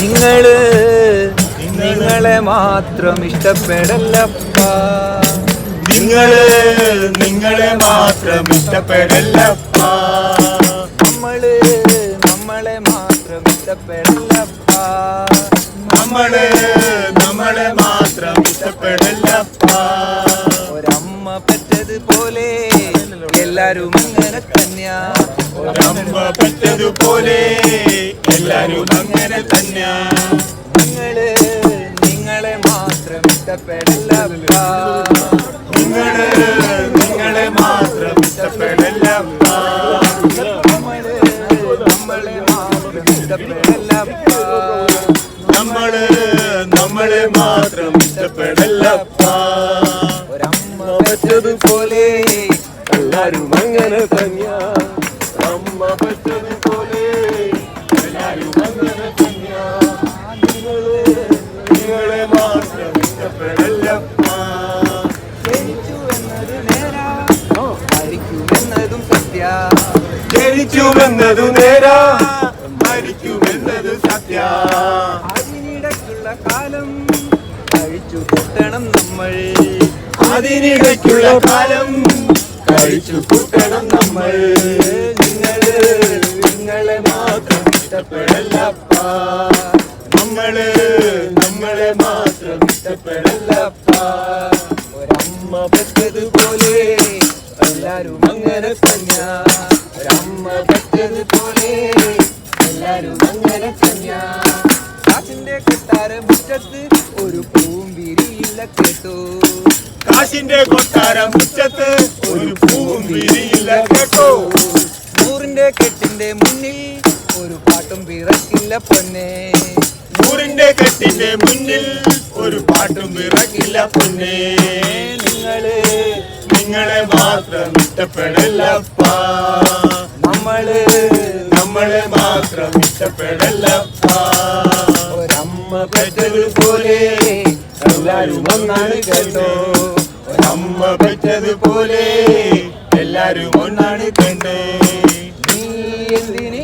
നിങ്ങൾ നിങ്ങളെ മാത്രം ഇഷ്ടപ്പെടല്ലപ്പ നിങ്ങൾ നിങ്ങളെ മാത്രം ഇഷ്ടപ്പെടല്ലപ്പ നമ്മൾ നമ്മളെ മാത്രം ഇഷ്ടപ്പെടല്ലപ്പ നമ്മൾ നമ്മളെ മാത്രം ഇഷ്ടപ്പെടല്ലപ്പ ഒരമ്മ പറ്റതുപോലെ എല്ലാരും അങ്ങനെ തന്നെയാ. ഒരമ്മ പറ്റതുപോലെ എല്ലാരും അങ്ങനെ തന്നെയാ നിങ്ങൾ നിങ്ങളെ മാത്രം ഇഷ്ടപ്പെടല്ലപ്പ നിങ്ങൾ നിങ്ങളെ മാത്രം ഇഷ്ടപ്പെടല്ലപ്പ നമ്മൾ നമ്മളെ മാത്രം ഇഷ്ടപ്പെടല്ലപ്പ നമ്മൾ നമ്മളെ മാത്രം സത്യ. ജനിച്ചുവെന്നതു നേരാ. മരിക്കുമെന്നത് സത്യ. അതിനിടയ്ക്കുള്ള കാലം കഴിച്ചു കൂട്ടണം നമ്മൾ. അതിനിടയ്ക്കുള്ള കാലം കഴിച്ചു കൂട്ടണം നമ്മൾ. നിങ്ങൾ നിങ്ങളെ മാത്രം ഇഷ്ടപ്പെടല്ലപ്പ നമ്മൾ നമ്മളെ മാത്രം ഇഷ്ടപ്പെടല്ലപ്പ ഒരമ്മ പറ്റതുപോലെ എല്ലാരും പറ്റതുപോലെ എല്ലാരും അങ്ങനെ തന്നെയാ. കാശിന്റെ കൊട്ടാര മുറ്റത്ത് ഒരു പൂവും വിരിയില്ല കേട്ടോ. കാശിന്റെ കൊട്ടാരം മുറ്റത്ത് ഒരു പൂവും വിരിയില്ല കേട്ടോ. നൂറിന്റെ കെട്ടിന്റെ മുന്നിൽ ഒരു പാട്ടും പിറക്കില്ല പൊന്നെ. നൂറിന്റെ കെട്ടിന്റെ മുന്നിൽ ഒരു പാട്ടും വിറക്കില്ല പൊന്നേ. നിങ്ങൾ നിങ്ങളെ മാത്രം ഇഷ്ടപ്പെടല്ലപ്പ ഇഷ്ടപ്പെടല്ലപ്പ ഒരമ്മ പറ്റതുപോലെ എല്ലാരും ഒന്നാണ് കേട്ടോ പറ്റതുപോലെ എല്ലാരും ഒന്നാണ് കണ്ടേ. നീ എന്തിന്